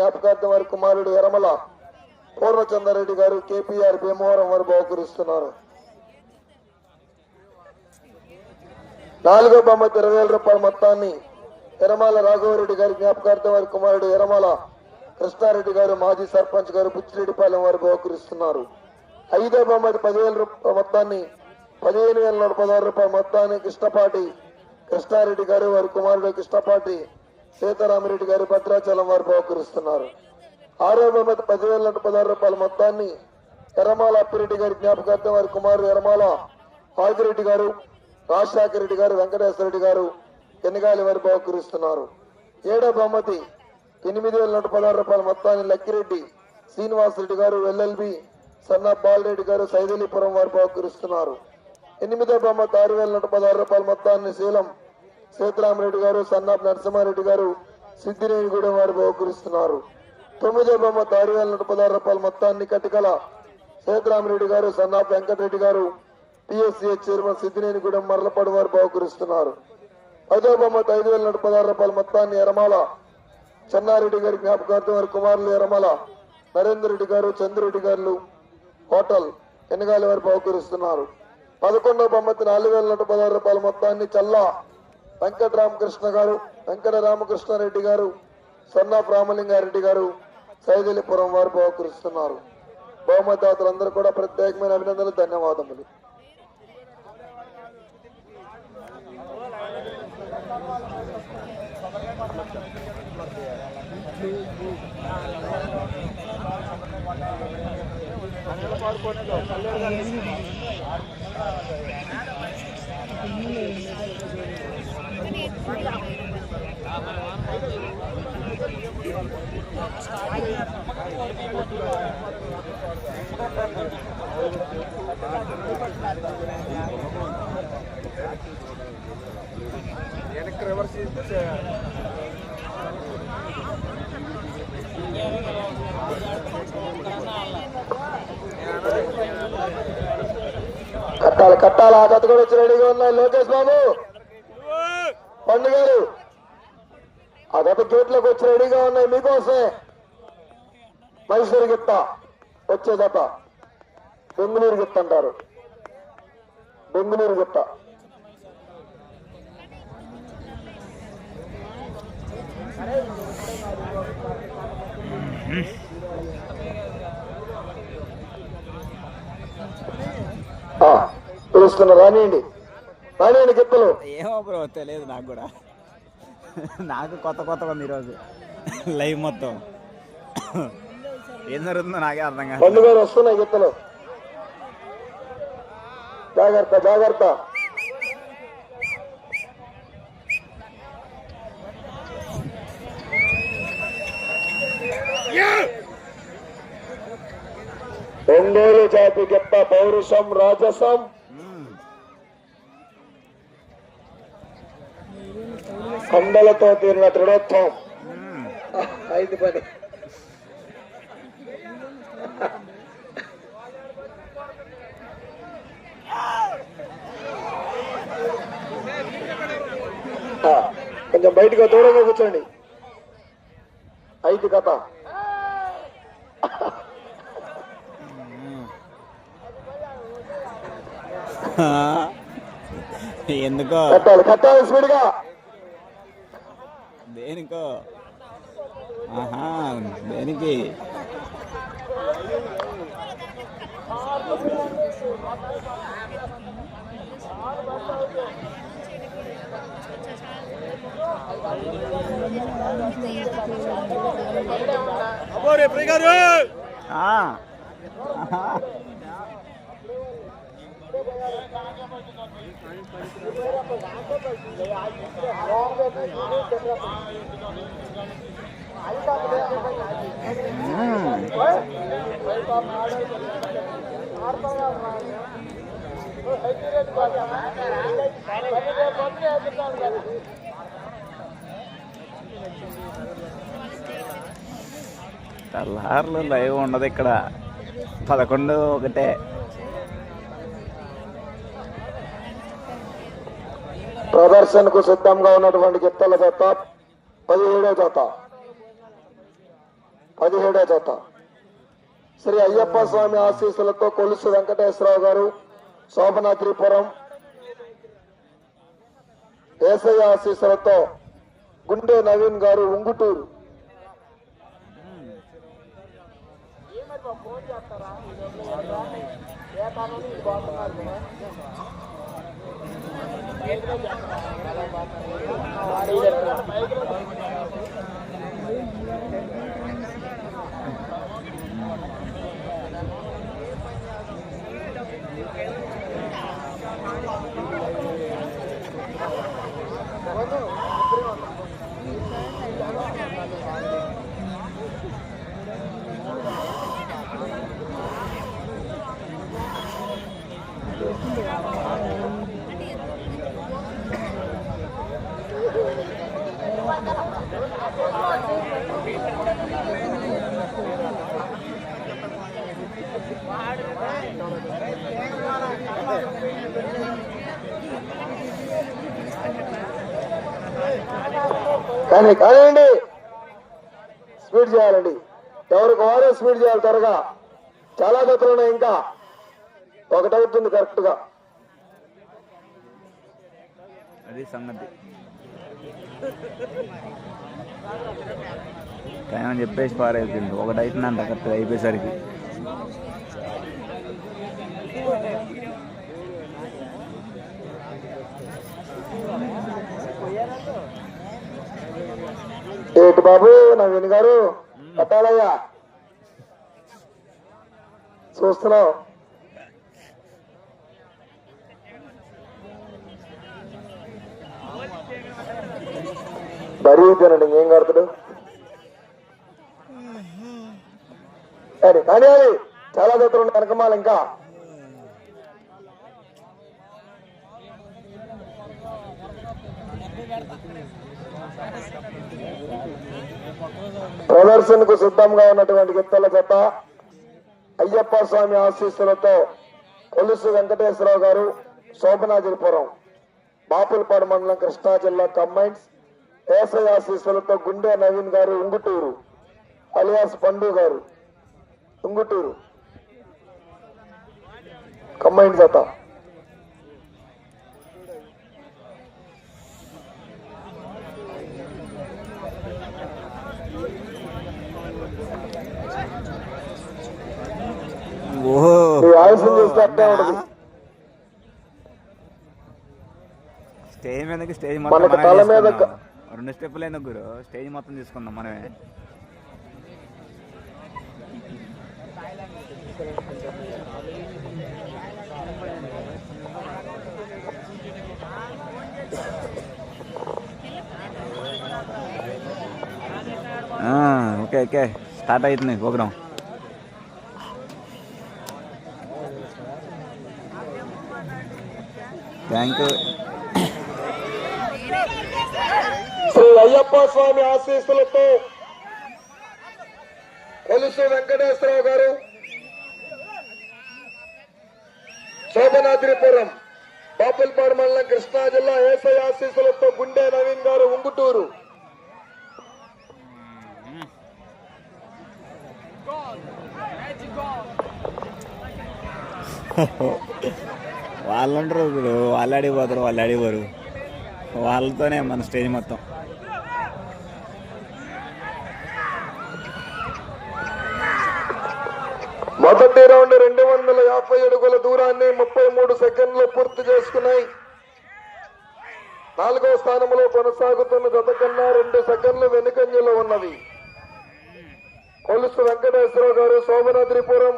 జ్ఞాపకార్థం వారి కుమారుడు ఎరమల పూర్ణచంద్రారెడ్డి గారు కేపీఆర్ భీమవరం వారు బహుకరిస్తున్నారు. నాలుగో బొమ్మ ఇరవై వేల రూపాయల మొత్తాన్ని ఎరమాల రాఘవరెడ్డి గారి జ్ఞాపకార్థం వారి కుమారుడు ఎరమాల కృష్ణారెడ్డి గారు మాజీ సర్పంచ్ గారు బుచ్చిరెడ్డిపాలెం వారు బహుకరిస్తున్నారు. ఐదో బొమ్మది పదివేల రూపాయల మొత్తాన్ని పదిహేను వేల నూట పదహారు రూపాయల మొత్తాన్ని కృష్ణపాటి కృష్ణారెడ్డి గారు వారి కుమారుడు కృష్ణపాటి సీతారామరెడ్డి గారు భద్రాచలం వారు బహుకరిస్తున్నారు. ఆరో బహుమతి పదివేల నూట పదహారు రూపాయల మొత్తాన్ని ఎర్రమాల అప్పిరెడ్డి గారి జ్ఞాపకార్థం వారి కుమారుడు ఎర్రమాల ఆదిరెడ్డి గారు రాజశేఖర రెడ్డి గారు వెంకటేశ్వర రెడ్డి గారు ఎన్నిగాలి వారు బహుకరిస్తున్నారు. ఏడో బహుమతి ఎనిమిది వేల నూట పదహారు రూపాయల మొత్తాన్ని లక్కిరెడ్డి శ్రీనివాసరెడ్డి గారు ఎల్ఎల్బి సన్న బాలరెడ్డి గారు సైదలిపురం వారు బహుకరిస్తున్నారు. ఎనిమిదో బహుమతి ఆరు వేల నూట పదహారు రూపాయల మొత్తాన్ని శీలం సీతారామరెడ్డి గారు సన్నాప్ నరసింహారెడ్డి గారు సిద్దినేనిగూడెం వారు బహుకరిస్తున్నారు. తొమ్మిదో బొమ్మ ఆరు వేల నూట పదహారు రూపాయల మొత్తాన్ని కటికల సీతారామరెడ్డి గారు సన్నాప్ వెంకటరెడ్డి గారు పిఎస్సిహెచ్ చైర్మన్ సిద్దినేనిగూడెం మరలపాడు వారు బహుకరిస్తున్నారు. పదో బొమ్మ ఐదు వేల నూట పదహారు రూపాయల మొత్తాన్ని ఎరమాల చెన్నారెడ్డి గారి జ్ఞాపకార్థం వారి కుమారులు ఎరమాల నరేందర్ రెడ్డి గారు చంద్రెడ్డి గారు హోటల్ ఎనగాలి వారు బహుకరిస్తున్నారు. పదకొండవ బహుమతి నాలుగు వేల నూట పదహారు రూపాయల మొత్తాన్ని చల్లా వెంకట రామకృష్ణ గారు వెంకట రామకృష్ణారెడ్డి గారు సన్నా రామలింగారెడ్డి గారు సైదలిపురం వారు బహుకరిస్తున్నారు. బహుమతిదాతలందరూ కూడా ప్రత్యేకమైన అభినందనలు ధన్యవాదములు. కట్టాలి కట్టాలి. ఆ జత కూడా వచ్చి రెడీగా ఉన్నాయి. లోకేష్ బాబు! పండు గారు ఆ గేట్లోకి వచ్చి రెడీగా ఉన్నాయి మీకోసమే. మైసూరు గిత్త వచ్చే జత బెంగళూరు గిత్త అంటారు. బెంగళూరు గిత్త. ఆ, పిలుస్తున్నా రానియండి రానియండి గిత్తలు. ఏమో బ్రో తెలియదు నాకు కూడా. నాకు కొత్త కొత్తగా ఉంది ఈరోజు లైవ్ మొత్తం. ఏం జరుగుతుందో నాకే అర్థం కాదు. గారు వస్తున్నాయి గిత్తలు. జాగ్రత్త జాగ్రత్త. ఒంగోలు జాతి గిత్త పౌరుషం రాజసం. కొండలతో తీరిన దృఢత్వం. ఐదు పని. కొంచెం బయటకు దూరంగా కూర్చోండి. ఐదు కథ. ఎందుకో? కట్టాలి కట్టాలి స్పీడ్గా దేనికో? ఆహా దేనికి? ఆ. ఆహా. మ్మ్. తెల్లారులు లైవ్ ఉండదు ఇక్కడ. పదకొండు ఒకటే. ప్రదర్శనకు సిద్ధంగా ఉన్నటువంటి గిత్తల జత పదిహేడో జత. పదిహేడో జత. శ్రీ అయ్యప్ప స్వామి ఆశీస్సులతో కొలుసు వెంకటేశ్వరరావు గారు శోభనాద్రిపురం ఏసయ్య ఆశీస్సులతో గుండె నవీన్ గారు ఉంగుటూరు. ఎక్కడ కానీ కానివ్వండి. స్పీడ్ చేయాలండి. ఎవరికి వారే స్పీడ్ చేయాలి త్వరగా. చాలా గతులు ఉన్నాయి ఇంకా. ఒకటవుతుంది కరెక్ట్గా. అది సంగతి. టైం అని చెప్పేసి పారైపోయింది ఒకటి అవుతుందంట కరెక్ట్ అయిపోయేసరికి. ఏటి బాబు నవీన్ గారు? కట్టాలయ్యా. చూస్తున్నావు. బరీ తినండి ఏం కడతాడు కానీ కానీ అది చాలా దగ్గర ఉన్నాయి వెనకమాల ఇంకా ప్రదర్శనకు సిద్ధంగా ఉన్నటువంటి గిత్తల జత అయ్యప్ప స్వామి ఆశీస్సులతో కొలుసు వెంకటేశ్వరరావు గారు శోభనాద్రిపురం బాపులపాడు మండలం కృష్ణా జిల్లా కంబైన్స్ ఏసై ఆశీస్సులతో గుండె నవీన్ గారు ఉంగుటూరు అలియాస్ పండు గారు ఉంగుటూరు. కంబైన్ జత ఓహో ఈ ఆయుసం చూస్తే అట్టే ఉంటుంది. స్టేజ్ మీదకి స్టేజ్ మనకు తల మీద. రెండు స్టెప్పులు ఎందుకు గురు? స్టేజ్ మొత్తం తీసుకుందాం మనమే. ఆ, ఓకే ఓకే. స్టార్ట్ అవుతుంది ప్రోగ్రామ్ శ్రీ అయ్యప్ప స్వామి ఆశీస్సులతో కొలుసు వెంకటేశ్వరరావు గారు శోభనాద్రిపురం బాపుల్పాడు మండలం కృష్ణా జిల్లా ఏసై ఆశీస్సులతో గుండె నవీన్ గారు ఉంగుటూరు. వాళ్ళు ఉంటారు ఇప్పుడు వాళ్ళు అడిగిపోతారు వాళ్ళు అడిగిపోరు వాళ్ళతోనే మన స్టేజ్ మొత్తం. మొదటి రౌండ్ రెండు వందల యాభై అడుగుల దూరాన్ని ముప్పై మూడు సెకండ్లు పూర్తి చేసుకున్నాయి. నాలుగో స్థానంలో కొనసాగుతున్న గత కన్నా రెండు సెకండ్లు వెనుకంజలో ఉన్నవి కొలుసు వెంకటేశ్వరరావు గారు సోమనాద్రిపురం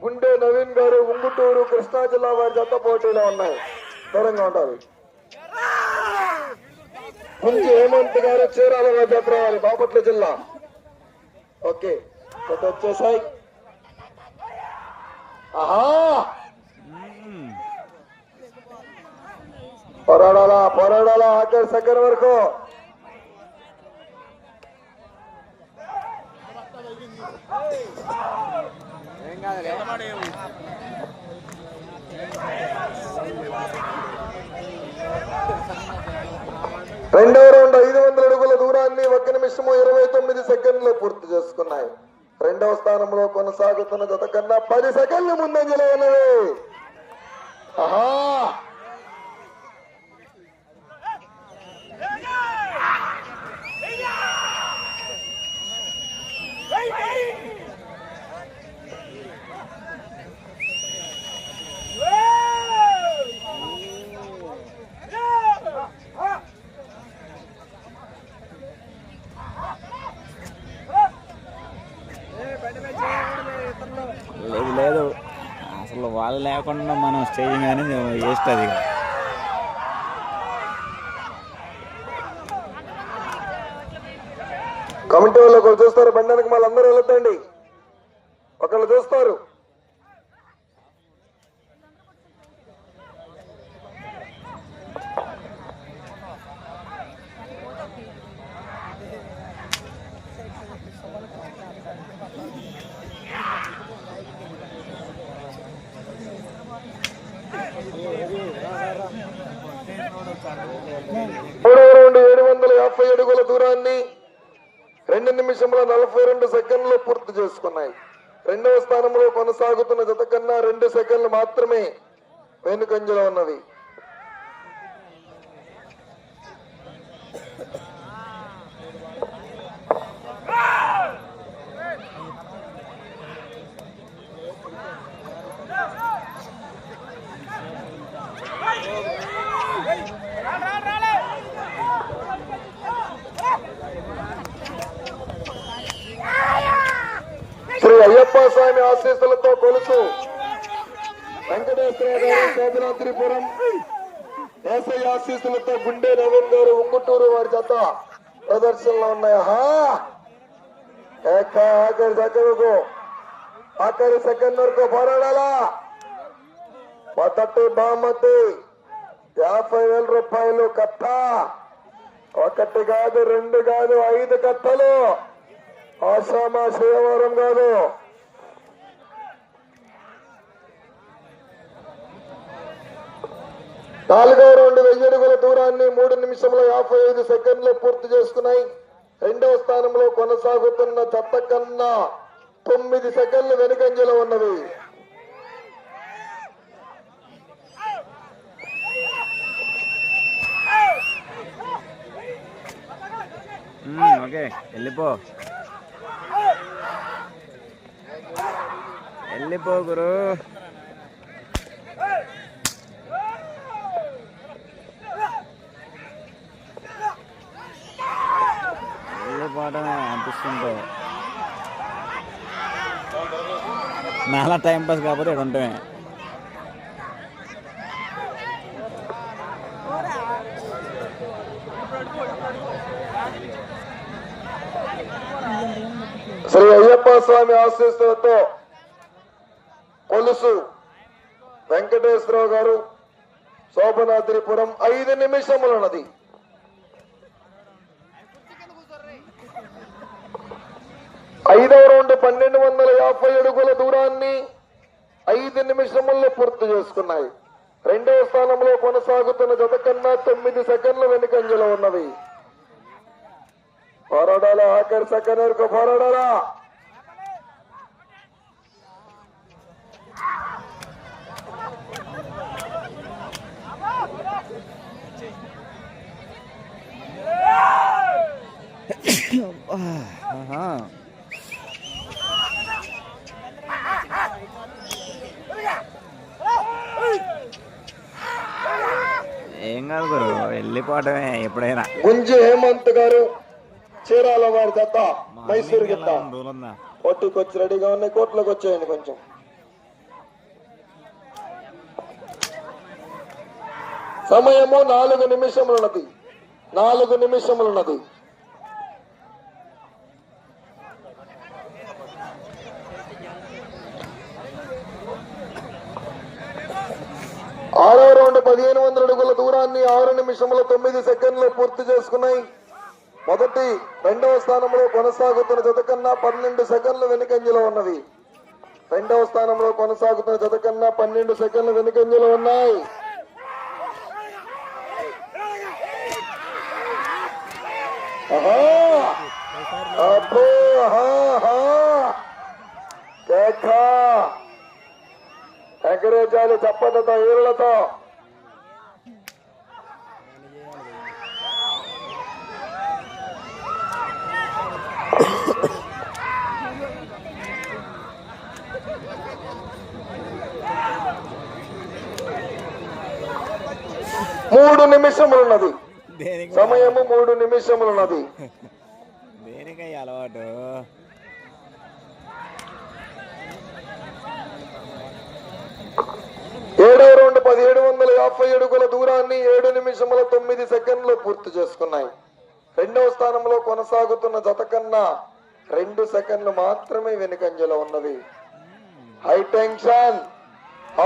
గుండె నవీన్ గారు ఉంగుటూరు కృష్ణా జిల్లా వారి జత పోటీలో ఉన్నాయి. దూరంగా ఉంటారు ముందు హేమంత్ గారు చీరాల వారి జత రావాలి బాపట్ల జిల్లా. ఓకే. కొత్త వచ్చేసాయి. ఆహా! పోరాడాలా పోరాడాలా ఆఖరి సెకండ్ వరకు. రెండవ రౌండ్ ఐదు వందల అడుగుల దూరాన్ని ఒక నిమిషము ఇరవై తొమ్మిది సెకండ్లు పూర్తి చేసుకున్నాయి. రెండవ స్థానంలో కొనసాగుతున్న జత కన్నా పది సెకండ్లు ముందంజలో ఉన్నవి. ఆహా! వాళ్ళు లేకుండా మనం స్టేజింగ్ అనేది వేస్ట్ అది కమిటీ వాళ్ళు ఒకరు చూస్తారు బండానికి మళ్ళీ అందరూ వెళ్ళొద్దండి ఒకళ్ళు చూస్తారు మూడవ రౌండ్ ఏడు వందల యాభై అడుగుల దూరాన్ని రెండు నిమిషంలో నలభై రెండు సెకండ్లు పూర్తి చేసుకున్నాయి. రెండవ స్థానంలో కొనసాగుతున్న జత కన్నా రెండు సెకండ్లు మాత్రమే వెనుకంజలో ఉన్నవి శ్రీ అయ్యప్ప స్వామి ఆశీస్సులతో కొలుసు వెంకటేశ్వర గారు శోభనాద్రిపురం ఆశీస్సులతో గుండె నవీన్ గారు ఉంగుటూరు వారి జత ప్రదర్శనలో ఉన్నాయి. ఆహా! ఆఖరి సెకండ్కు ఆఖరి సెకండ్ వరకు పోరాడాలా? మొదటి బామతి యాభై వేల రూపాయలు కట్ట. ఒకటి కాదు రెండు కాదు ఐదు కట్టలు. ఆశామా శివవరం కాదు. నాలుగో రౌండ్ వెయ్యి అడుగుల దూరాన్ని మూడు నిమిషంలో యాభై ఐదు సెకండ్లు పూర్తి చేసుకున్నాయి రెండవ స్థానంలో కొనసాగుతున్న చెత్త కన్నా తొమ్మిది సెకండ్లు వెనుకంజలో ఉన్నవి ఓకే వెళ్ళిపో. వెళ్ళిపో గురు. వెళ్ళిపోవటమే అనిపిస్తుంటే. నాలా టైం పాస్ కాకపోతే ఇక్కడ ఉంటామే. శ్రీ అయ్యప్ప స్వామి ఆశీస్సులతో కొలుసు వెంకటేశ్వరరావు గారు శోభనాద్రిపురం ఐదు నిమిషములన్నది. ఐదవ రౌండ్ పన్నెండు వందల యాభై అడుగుల దూరాన్ని ఐదు నిమిషముల్లో పూర్తి చేసుకున్నాయి. రెండవ స్థానంలో కొనసాగుతున్న జత కన్నా తొమ్మిది సెకండ్ల వెనుకంజలో ఉన్నవి పోరాడాలా ఆఖరి సెకండ్ వరకు పోరాడాలా? ఆహా. ఏం కాదు గురు వెళ్ళిపోవటమే ఎప్పుడైనా. గుంజి హేమంత్ గారు చీరాల వారి జత మా మైసూరు గిత్త? దూరందా? వచ్చి రెడీగా ఉన్నాయి కోర్టులోకి వచ్చేయండి కొంచెం. సమయము నాలుగు నిమిషములున్నది. నాలుగు నిమిషములున్నది ఆరో రౌండ్ పదిహేను వందల స్థానాన్ని ఆరు నిమిషముల తొమ్మిది సెకండ్లు పూర్తి చేసుకున్నాయి. మొదటి రెండవ స్థానంలో కొనసాగుతున్న జత కన్నా పన్నెండు సెకండ్లు వెనుకంజలో ఉన్నవి. రెండవ స్థానంలో కొనసాగుతున్న జత కన్నా పన్నెండు సెకండ్లు వెనుకంజలో ఉన్నాయి. ఆహా! అబ్బో! ఈరులతో మూడు నిమిషములున్నది. దేనికి సమయము మూడు నిమిషములున్నది. దేనికయ్య అలవాటు? ఏడవ రౌండ్ పదిహేడు వందల యాభై అడుగుల దూరాన్ని ఏడు నిమిషముల తొమ్మిది సెకండ్లు పూర్తి చేసుకున్నాయి. రెండవ స్థానంలో కొనసాగుతున్న జత కన్నా రెండు సెకండ్లు మాత్రమే వెనుకంజలో ఉన్నది. హై టెన్షన్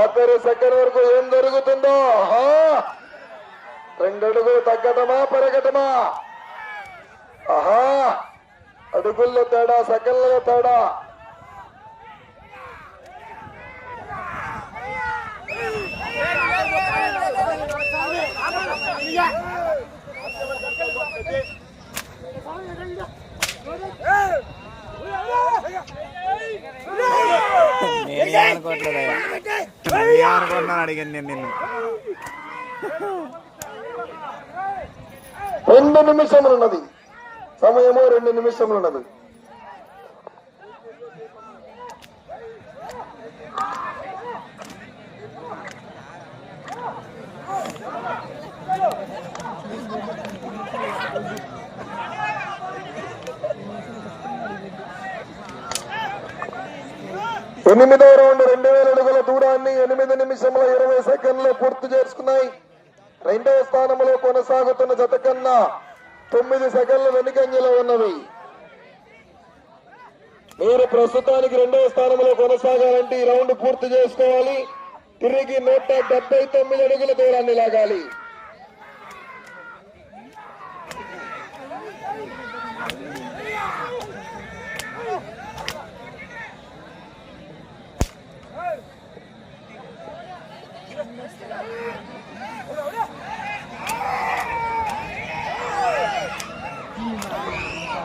ఆఖరి సెకండ్ వరకు ఏం జరుగుతుందో? ఆహా! రెండు అడుగులు తగ్గటమా పెరగటమా ఆహా అడుగుల్లో తేడా సెకండ్ల తేడా నేనేమనుకోవట్లేదయ్యా నువ్వేమనుకుంటున్నాను అడిగాను నేను నిన్ను రెండు నిమిషములున్నది. సమయము రెండు నిమిషములున్నది. ఎనిమిదో రౌండ్ రెండు వేల అడుగుల దూరాన్ని ఎనిమిది నిమిషముల ఇరవై సెకండ్లు పూర్తి చేసుకున్నాయి. రెండవ స్థానంలో కొనసాగుతున్న జత కన్నా తొమ్మిది సెకండ్ల వెనుకంజలో ఉన్నవి. మీరు ప్రస్తుతానికి రెండవ స్థానంలో కొనసాగాలంటే ఈ రౌండ్ పూర్తి చేసుకోవాలి. తిరిగి నూట డెబ్బై తొమ్మిది అడుగుల దూరాన్ని లాగాలి.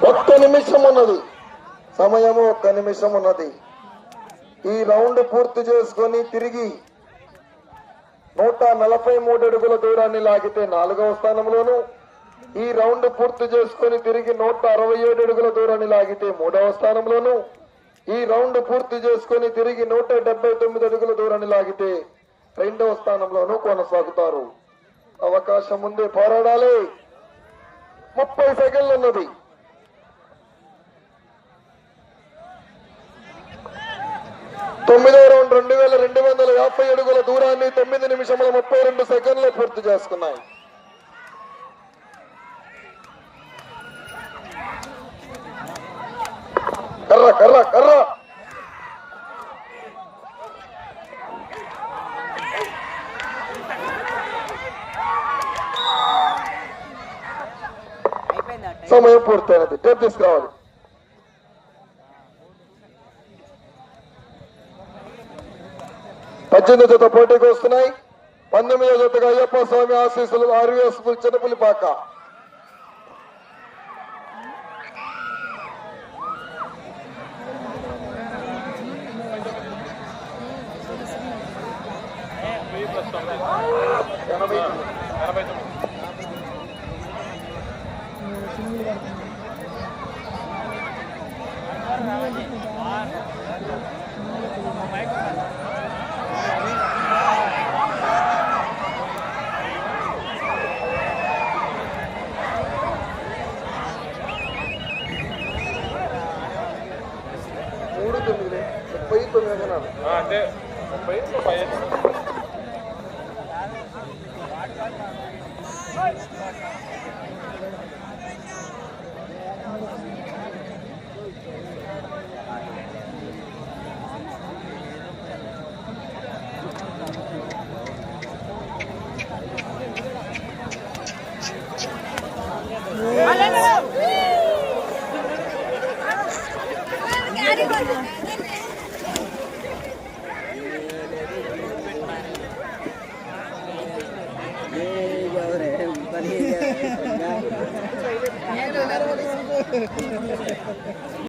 ఒక్క నిమిషం ఉన్నది. సమయము ఒక్క నిమిషం ఉన్నది. ఈ రౌండ్ పూర్తి చేసుకొని తిరిగి నూట నలభై మూడు అడుగుల దూరాన్ని లాగితే నాలుగవ స్థానంలోను ఈ రౌండ్ పూర్తి చేసుకొని తిరిగి నూట అరవై ఏడు అడుగుల దూరాన్ని లాగితే మూడవ స్థానంలోను ఈ రౌండ్ పూర్తి చేసుకొని తిరిగి నూట డెబ్బై తొమ్మిది అడుగుల దూరాన్ని లాగితే రెండవ స్థానంలోనూ కొనసాగుతారు. అవకాశం ఉంది పోరాడాలి. ముప్పై సెకండ్లు ఉన్నది. తొమ్మిదో రౌండ్ రెండు వేల రెండు వందల యాభై అడుగుల దూరాన్ని తొమ్మిది నిమిషముల ముప్పై రెండు సెకండ్లు పూర్తి చేసుకున్నాయి. కర్ర కర్ర కర్ర. సమయం పూర్తయినది. టేప్ తీసుకురావాలి. పద్దెనిమిది జత పోటీకి వస్తున్నాయి. పంతొమ్మిదో జతగా అయ్యప్ప స్వామి ఆశీస్సులు ఆర్వీఎస్ చిన్నపులిపాక. మూడు